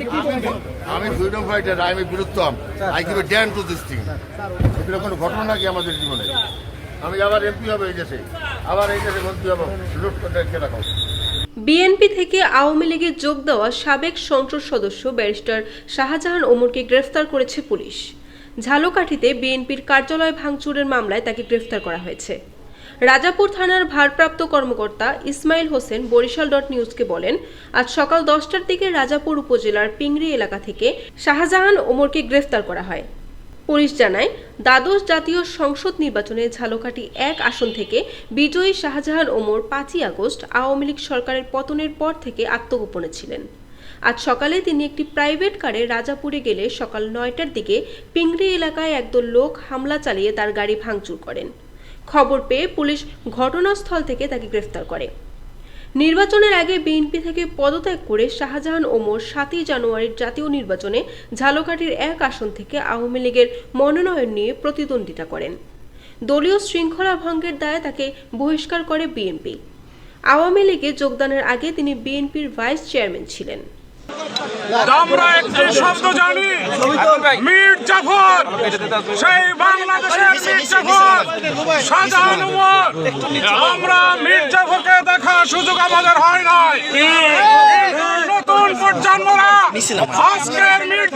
আপনি কি বলবেন আমি freedom fighter I am I give a damn to this thing এগুলো কোনো ঘটনা নাকি আমাদের জীবনে? আমি আবার এমপি হবে এই দেশে। আবার এই দেশে মন্ত্রী হব। লুট করে রেখে রাখো বিএনপি থেকে আওয়ামী লীগে যোগ দেওয়া সাবেক সংসদ সদস্য ব্যারিস্টার শাহজাহান ওমরকে গ্রেফতার করেছে পুলিশ। ঝালকাঠিতে বিএনপির কার্যালয় ভাঙচুরের মামলায় তাকে গ্রেফতার করা হয়েছে। রাজাপুর থানার ভারপ্রাপ্ত কর্মকর্তা ইসমাইল হোসেন বরিশাল ডট নিউজকে বলেন, আজ সকাল দশটার দিকে রাজাপুর উপজেলার পিংরি এলাকা থেকে শাহজাহান ওমরকে গ্রেফতার করা হয়। পুলিশ জানায়, দ্বাদশ জাতীয় সংসদ নির্বাচনে ঝালকাঠি এক আসন থেকে বিজয়ী শাহজাহান ওমর পাঁচই আগস্ট আওয়ামী লীগ সরকারের পতনের পর থেকে আত্মগোপনে ছিলেন। আজ সকালে তিনি একটি প্রাইভেট কারে রাজাপুরে গেলে সকাল নয়টার দিকে পিংরি এলাকায় একদল লোক হামলা চালিয়ে তার গাড়ি ভাঙচুর করেন। খবর পেয়ে পুলিশ ঘটনাস্থল থেকে তাকে গ্রেফতার করে। নির্বাচনের আগে বিএনপি থেকে পদত্যাগ করে শাহজাহান ওমর সাতই জানুয়ারির জাতীয় নির্বাচনে ঝালকাঠির এক আসন থেকে আওয়ামী লীগের মনোনয়ন নিয়ে প্রতিদ্বন্দ্বিতা করেন। দলীয় শৃঙ্খলা ভঙ্গের দায়ে তাকে বহিষ্কার করে বিএনপি। আওয়ামী লীগে যোগদানের আগে তিনি বিএনপির ভাইস চেয়ারম্যান ছিলেন আমরা একটি শব্দ জানি মীর জাফর সেই বাংলাদেশের মীর জাফর। শাহজাহান আমরা মীর জাফরকে দেখার সুযোগ আমাদের হয় নাই। নতুন প্রজন্মরা আজকের মীর